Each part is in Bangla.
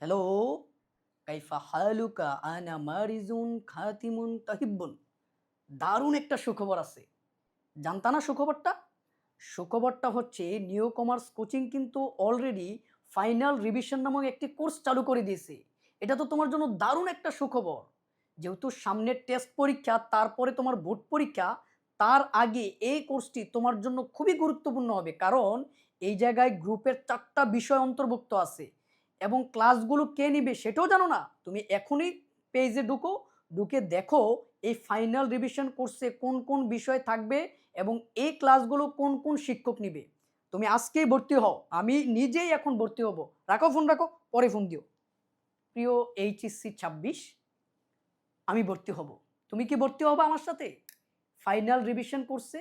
হ্যালো কাইফা হালুকা আনা মারিজুন খাতিমুন তাহিব্বুন দারুণ একটা সুখবর আছে। জানতা না সুখবরটা? সুখবরটা হচ্ছে নিউ কমার্স কোচিং কিন্তু অলরেডি ফাইনাল রিভিশন নামক একটি কোর্স চালু করে দিয়েছে। এটা তো তোমার জন্য দারুণ একটা সুখবর। যেহেতু সামনের টেস্ট পরীক্ষা, তারপরে তোমার বোর্ড পরীক্ষা, তার আগে এই কোর্সটি তোমার জন্য খুবই গুরুত্বপূর্ণ হবে। কারণ, এই জায়গায় গ্রুপের চারটা বিষয় অন্তর্ভুক্ত আছে। এবং ক্লাসগুলো কে নিবে সেটাও জানো না? তুমি এখনই পেজে ঢুকো, ঢুকে দেখো এই ফাইনাল রিভিশন কোর্সে কোন কোন বিষয় থাকবে এবং এই ক্লাসগুলো কোন কোন শিক্ষক নিবে। তুমি আজকেই ভর্তি হও, আমি নিজেই এখন ভর্তি হব। রাখো ফোন রাখো, পরে ফোন দিও। প্রিয় এইচএসসি ছাব্বিশ, আমি ভর্তি হব। তুমি কি ভর্তি হব আমার সাথে? ফাইনাল রিভিশন কোর্সে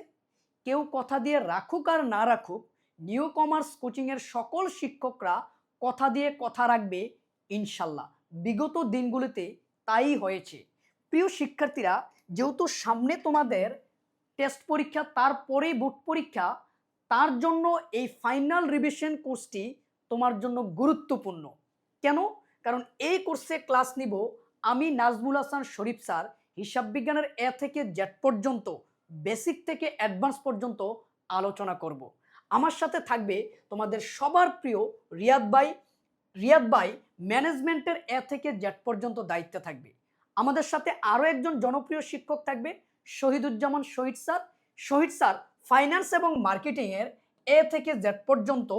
কেউ কথা দিয়ে রাখুক আর না রাখুক নিউ কমার্স কোচিংয়ের সকল শিক্ষকরা কথা দিয়ে কথা রাখবে, ইনশাল্লাহ। বিগত দিনগুলিতে তাই হয়েছে। প্রিয় শিক্ষার্থীরা, যেহেতু সামনে তোমাদের টেস্ট পরীক্ষা, তারপরেই বোর্ড পরীক্ষা, তার জন্য এই ফাইনাল রিভিশন কোর্সটি তোমার জন্য গুরুত্বপূর্ণ। কেন? কারণ এই কোর্সে ক্লাস নিব আমি নাজমুল হাসান শরীফ স্যার, হিসাব বিজ্ঞানের এ থেকে জেড পর্যন্ত বেসিক থেকে অ্যাডভান্স পর্যন্ত আলোচনা করব। আমার সাথে থাকবে তোমাদের সবার প্রিয় রিয়াদ ভাই। রিয়াদ ভাই ম্যানেজমেন্টের এ থেকে জেড পর্যন্ত দায়িত্বে থাকবে। আমাদের সাথে আরও একজন জনপ্রিয় শিক্ষক থাকবে, Shahiduzzaman Shahid sir. Shahid sir finance এবং মার্কেটিংয়ের এ থেকে জেড পর্যন্ত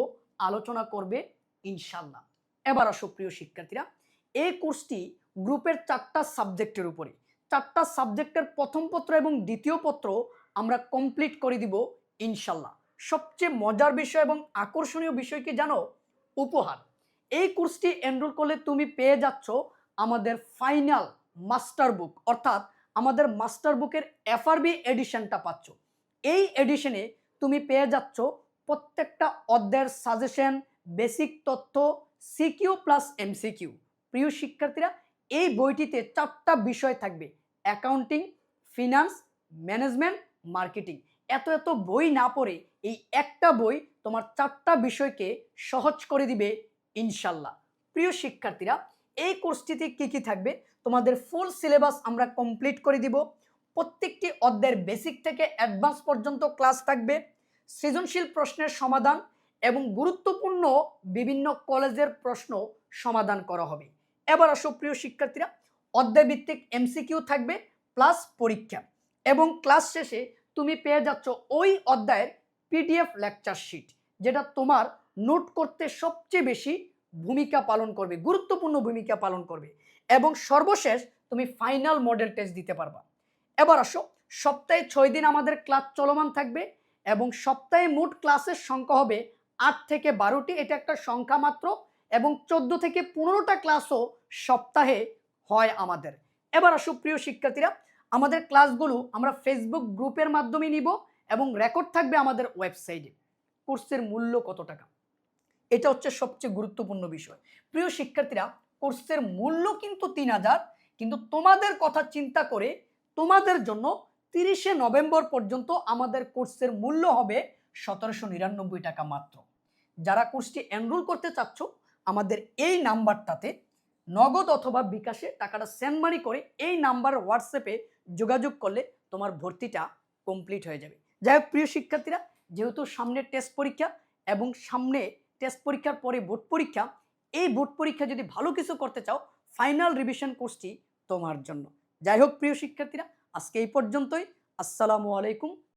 আলোচনা করবে ইনশাল্লাহ এবার আসো প্রিয় শিক্ষার্থীরা এই কোর্সটি গ্রুপের চারটা সাবজেক্টের উপরে। চারটা সাবজেক্টের প্রথম পত্র এবং দ্বিতীয় পত্র আমরা কমপ্লিট করে দিব ইনশাল্লাহ সবচেয়ে মজার বিষয় এবং আকর্ষণীয় বিষয় কি জানো? উপহার। এই কোর্সটি এনরোল করলে তুমি পেয়ে যাচ্ছ আমাদের ফাইনাল মাস্টার বুক অর্থাৎ আমাদের মাস্টার বুকের এফআরবি এডিশনটা পাচ্ছ। এই এডিশনে তুমি পেয়ে যাচ্ছ প্রত্যেকটা অধ্যায়ের সাজেশন বেসিক তথ্য সিকিউ প্লাস এমসিকিউ প্রিয় শিক্ষার্থীরা, এই বইটিতে চারটা বিষয় থাকবে। অ্যাকাউন্টিং ফিনান্স ম্যানেজমেন্ট মার্কেটিং এত এত বই না পড়ে এই একটা বই তোমার চারটা বিষয়কে সহজ করে দিবে ইনশাল্লাহ। প্রিয় শিক্ষার্থীরা, এই কোর্সটিতে কি কি থাকবে তোমাদের ফুল সিলেবাস আমরা কমপ্লিট করে দিব। প্রত্যেকটি অধ্যায়ের বেসিক থেকে অ্যাডভান্স পর্যন্ত ক্লাস থাকবে, সৃজনশীল প্রশ্নের সমাধান এবং গুরুত্বপূর্ণ বিভিন্ন কলেজের প্রশ্ন সমাধান করা হবে। এবার আসো প্রিয় শিক্ষার্থীরা, অধ্যায়ভিত্তিক এমসিকিউ থাকবে প্লাস পরীক্ষা এবং ক্লাস শেষে তুমি পেয়ে যাচ্ছ ওই অধ্যায়ের পিডিএফ লেকচার শিট যেটা তোমার নোট করতে সবচেয়ে বেশি ভূমিকা পালন করবে, গুরুত্বপূর্ণ ভূমিকা পালন করবে এবং সর্বশেষ তুমি ফাইনাল মডেল টেস্ট দিতে পারবা। এবার আসো, সপ্তাহে ছয় দিন আমাদের ক্লাস চলমান থাকবে এবং সপ্তাহে মোট ক্লাসের সংখ্যা হবে আট থেকে বারোটি, এটা একটা সংখ্যা মাত্র এবং চোদ্দ থেকে পনেরোটা ক্লাসও সপ্তাহে হয় আমাদের। এবার আসো প্রিয় শিক্ষার্থীরা আমাদের ক্লাসগুলো আমরা ফেসবুক গ্রুপের মাধ্যমে নিব এবং রেকর্ড থাকবে আমাদের ওয়েবসাইটে কোর্সের মূল্য কত টাকা? এটা হচ্ছে সবচেয়ে গুরুত্বপূর্ণ বিষয়। প্রিয় শিক্ষার্থীরা কোর্সের মূল্য কিন্তু তিন হাজার, কিন্তু তোমাদের কথা চিন্তা করে তোমাদের জন্য তিরিশে নভেম্বর পর্যন্ত আমাদের কোর্সের মূল্য হবে সতেরোশো নিরানব্বই টাকা মাত্র। যারা কোর্সটি এনরোল করতে চাচ্ছ, আমাদের এই নাম্বারটাতে নগদ অথবা বিকাশে টাকাটা সেন্ড করে এই নাম্বার হোয়াটসঅ্যাপে যোগাযোগ করলে তোমার ভর্তিটা কমপ্লিট হয়ে যাবে। যাই হোক, প্রিয় শিক্ষার্থীরা, যেহেতু সামনে টেস্ট পরীক্ষা এবং সামনে টেস্ট পরীক্ষার পরে বোর্ড পরীক্ষা, এই বোর্ড পরীক্ষা যদি ভালো কিছু করতে চাও ফাইনাল রিভিশন কোর্সটি তোমার জন্য। যাই হোক, প্রিয় শিক্ষার্থীরা, আজকে এই পর্যন্তই। আসসালামু আলাইকুম।